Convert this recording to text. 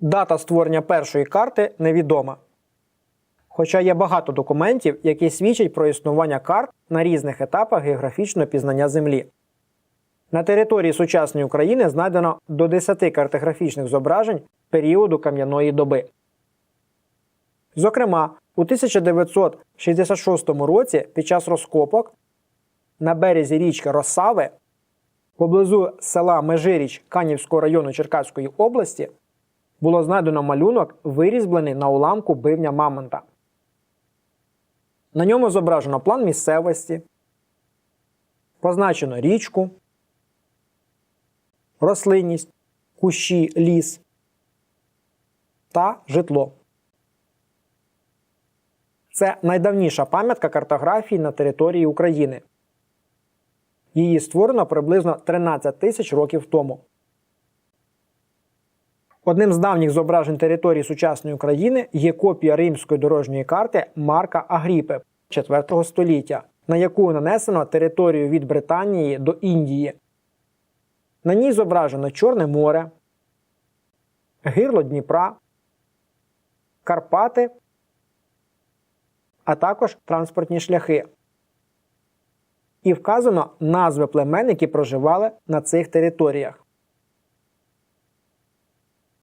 Дата створення першої карти невідома. Хоча є багато документів, які свідчать про існування карт на різних етапах географічного пізнання Землі. На території сучасної України знайдено до 10 картографічних зображень періоду кам'яної доби. Зокрема, у 1966 році під час розкопок на березі річки Росави поблизу села Межиріч Канівського району Черкаської області було знайдено малюнок, вирізблений на уламку бивня Мамонта. На ньому зображено план місцевості, позначено річку, рослинність, кущі, ліс та житло. Це найдавніша пам'ятка картографії на території України. Її створено приблизно 13 тисяч років тому. Одним з давніх зображень території сучасної України є копія римської дорожньої карти Марка Агріпи 4 століття, на яку нанесено територію від Британії до Індії. На ній зображено Чорне море, гирло Дніпра, Карпати, а також транспортні шляхи. І вказано назви племен, які проживали на цих територіях.